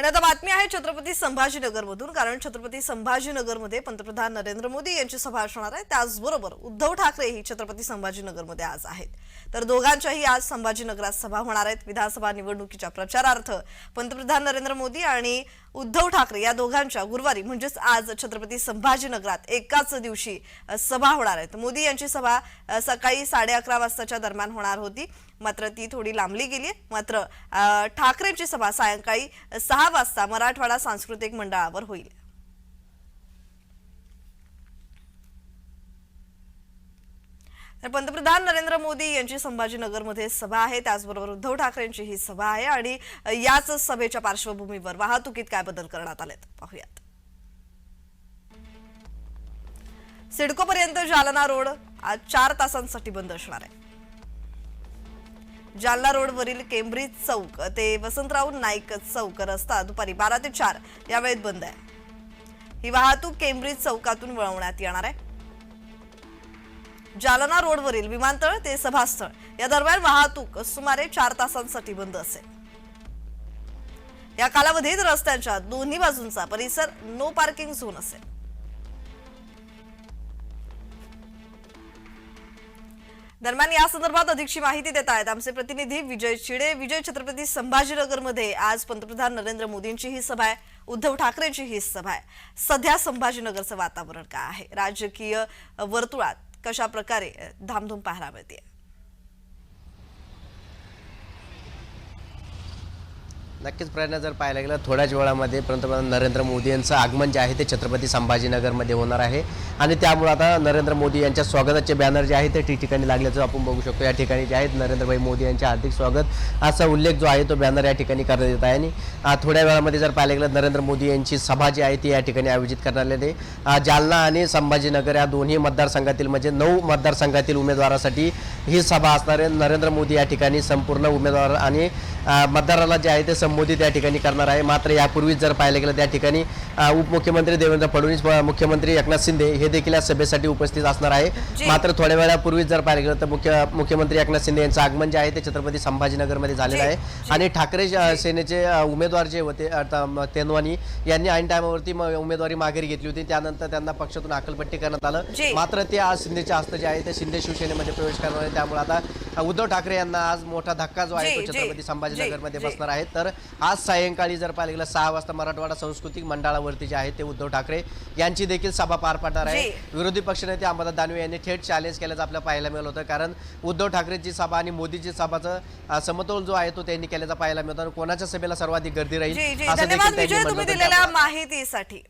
आणि आता बातमी आहे छत्रपती संभाजीनगरमधून कारण छत्रपती संभाजीनगरमध्ये पंतप्रधान नरेंद्र मोदी यांची सभा असणार आहे. त्याचबरोबर उद्धव ठाकरे ही छत्रपती संभाजीनगरमध्ये आज आहेत. तर दोघांच्याही आज संभाजीनगरात सभा होणार आहेत. विधानसभा निवडणुकीच्या प्रचारार्थ पंतप्रधान नरेंद्र मोदी आणि उद्धव ठाकरे या दोघांच्या गुरुवारी म्हणजेच आज छत्रपती संभाजीनगरात एकाच दिवशी सभा होणार आहेत मोदी यांची सभा सकाळी साडे अकरा वाजताच्या दरम्यान होणार होती. मात्र ती थोडी लांबली गेली मात्र ठाकरेंची सभा सायंकाळी सहा वाजता मराठवाडा सांस्कृतिक मंडळावर होईल. तर पंतप्रधान नरेंद्र मोदी यांची संभाजीनगरमध्ये सभा आहे. त्याचबरोबर उद्धव ठाकरेंची ही सभा आहे आणि याच सभेच्या पार्श्वभूमीवर वाहतुकीत काय बदल करण्यात आलेत? पाहूयात. सिडको पर्यंत जालना रोड आज चार तासांसाठी बंद असणार आहे. जालना रोडवरील केम्ब्रिज चौक ते वसंतराव नाईक चौक रस्ता दुपारी बारा ते चार या वेळेत बंद आहे. ही वाहतूक केम्ब्रिज चौकातून वळवण्यात येणार आहे. जालना रोडवरील विमानतळ ते सभास्थळ या दरम्यान वाहतूक सुमारे चार तासांसाठी बंद असेल. या कालावधीत रस्त्यांच्या दोन्ही बाजूंचा परिसर नो पार्किंग झोन असेल. दरम्यान या संदर्भात अधिकची माहिती देत आहेत. आमचे प्रतिनिधी विजय चिडे विजय छत्रपती संभाजीनगरमध्ये आज पंतप्रधान नरेंद्र मोदींची ही सभा आहे. उद्धव ठाकरेंची ही सभा आहे. सध्या संभाजीनगरचं वातावरण काय आहे? राजकीय वर्तुळात कशा प्रकारे धामधूम पाहायला मिळते नक्कीच प्रयत्न जर पाहायला गेला थोड्याच वेळामध्ये पंतप्रधान नरेंद्र मोदी यांचं आगमन जे आहे ते छत्रपती संभाजीनगरमध्ये होणार आहे. आणि त्यामुळे आता नरेंद्र मोदी यांच्या स्वागताचे बॅनर जे आहे ते ठिकठिकाणी लागल्याचं आपण बघू शकतो. या ठिकाणी जे आहेत नरेंद्रभाई मोदी यांचे हार्दिक स्वागत. असा उल्लेख जो आहे तो बॅनर या ठिकाणी करण्यात येत आहे. आणि थोड्या वेळामध्ये जर पाहायला गेलं नरेंद्र मोदी यांची सभा जी आहे ती या ठिकाणी आयोजित करण्यात येते. आहे जालना आणि संभाजीनगर या दोन्ही मतदारसंघातील म्हणजे नऊ मतदारसंघातील उमेदवारासाठी ही सभा असणारे नरेंद्र मोदी या ठिकाणी संपूर्ण उमेदवार आणि मतदाराला जे आहे ते संबोधित या ठिकाणी करणार आहे. मात्र यापूर्वीच जर पाहिलं गेलं त्या ठिकाणी उपमुख्यमंत्री देवेंद्र फडणवीस मुख्यमंत्री एकनाथ शिंदे हे देखील या सभेसाठी उपस्थित असणार आहे. मात्र थोड्या वेळापूर्वीच जर पाहिलं गेलं तर मुख्य मुख्यमंत्री एकनाथ शिंदे यांचं आगमन जे आहे ते छत्रपती संभाजीनगरमध्ये झालेलं आहे. आणि ठाकरे सेनेचे उमेदवार जे होते तेनवानी यांनी ऐन टायमावरती उमेदवारी माघारी घेतली होती. त्यानंतर त्यांना पक्षातून अकलपट्टी करण्यात आलं. मात्र ते आज शिंदेच्या हस्ते जे आहे ते शिंदे शिवसेनेमध्ये प्रवेश करणार आहे त्यामुळे आता उद्धव ठाकरे यांना आज मोठा धक्का जो आहे तो छत्रपती संभाजीनगरमध्ये. बसणार आहेत. तर आज सायंकाळी जर पाहिलं गेलं सहा वाजता मराठवाडा सांस्कृतिक मंडळावरती जे आहे ते उद्धव ठाकरे यांची देखील सभा पार पडणार आहे. विरोधी पक्षनेते अंबादास दानवे यांनी थेट चॅलेंज केल्याचं आपल्याला पाहायला मिळालं होतं. कारण उद्धव ठाकरेंची सभा आणि मोदीची सभाचं समतोल जो आहे तो त्यांनी केल्याचा पाहायला मिळतो आणि कोणाच्या सभेला सर्वाधिक गर्दी राहील? असं देखील माहितीसाठी.